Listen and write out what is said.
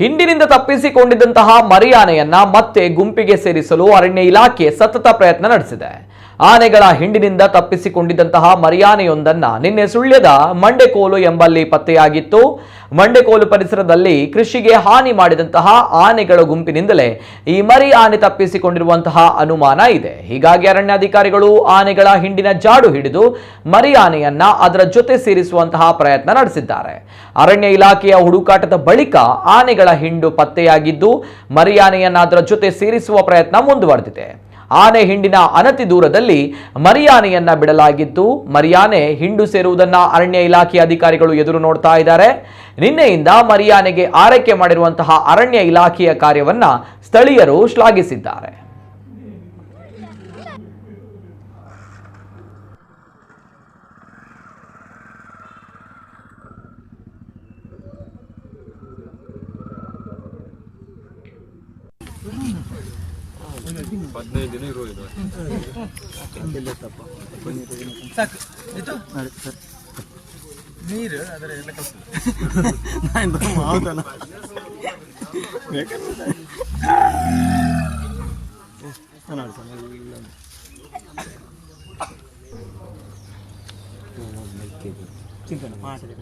ಹಿಂಡಿನಿಂದ ತಪ್ಪಿಸಿಕೊಂಡಿದ್ದಂತಹ ಮರಿಯಾನೆಯನ್ನ ಮತ್ತೆ ಗುಂಪಿಗೆ ಸೇರಿಸಲು ಅರಣ್ಯ ಇಲಾಖೆ ಸತತ ಪ್ರಯತ್ನ ನಡೆಸಿದೆ. ಆನೆಗಳ ಹಿಂಡಿನಿಂದ ತಪ್ಪಿಸಿಕೊಂಡಿದ್ದಂತಹ ಮರಿಯಾನೆಯೊಂದನ್ನ ನಿನ್ನೆ ಸುಳ್ಯದ ಮಂಡೆಕೋಲು ಎಂಬಲ್ಲಿ ಪತ್ತೆಯಾಗಿತ್ತು. ಮಂಡೆಕೋಲು ಪರಿಸರದಲ್ಲಿ ಕೃಷಿಗೆ ಹಾನಿ ಮಾಡಿದಂತಹ ಆನೆಗಳ ಗುಂಪಿನಿಂದಲೇ ಈ ಮರಿ ಆನೆ ತಪ್ಪಿಸಿಕೊಂಡಿರುವಂತಹ ಅನುಮಾನ ಇದೆ. ಹೀಗಾಗಿ ಅರಣ್ಯಾಧಿಕಾರಿಗಳು ಆನೆಗಳ ಹಿಂಡಿನ ಜಾಡು ಹಿಡಿದು ಮರಿ ಆನೆಯನ್ನ ಅದರ ಜೊತೆ ಸೇರಿಸುವಂತಹ ಪ್ರಯತ್ನ ನಡೆಸಿದ್ದಾರೆ. ಅರಣ್ಯ ಇಲಾಖೆಯ ಹುಡುಕಾಟದ ಬಳಿಕ ಆನೆಗಳ ಹಿಂಡು ಪತ್ತೆಯಾಗಿದ್ದು ಮರಿ ಆನೆಯನ್ನ ಅದರ ಜೊತೆ ಸೇರಿಸುವ ಪ್ರಯತ್ನ ಮುಂದುವರೆದಿದೆ. ಆನೆ ಹಿಂಡಿನ ಅನತಿ ದೂರದಲ್ಲಿ ಮರಿಯಾನೆಯನ್ನ ಬಿಡಲಾಗಿದ್ದು ಮರಿಯಾನೆ ಹಿಂಡು ಸೇರುವುದನ್ನ ಅರಣ್ಯ ಇಲಾಖೆ ಅಧಿಕಾರಿಗಳು ಎದುರು ನೋಡ್ತಾ ಇದ್ದಾರೆ. ನಿನ್ನೆಯಿಂದ ಮರಿಯಾನೆಗೆ ಆರೈಕೆ ಮಾಡಿರುವಂತಹ ಅರಣ್ಯ ಇಲಾಖೆಯ ಕಾರ್ಯವನ್ನ ಸ್ಥಳೀಯರು ಶ್ಲಾಘಿಸಿದ್ದಾರೆ. ಹದಿನೈದು ದಿನ ಇರೋದು ಸಾಕು ಆಯ್ತು ನೀರು ಅದರ ಎಲ್ಲ ಕಲ್ತು ಹೌದಲ್ಲ ನೋಡಿ ಸರ್ ಎಲ್ಲ ಚಿಂತನೆ ಮಾಡಿ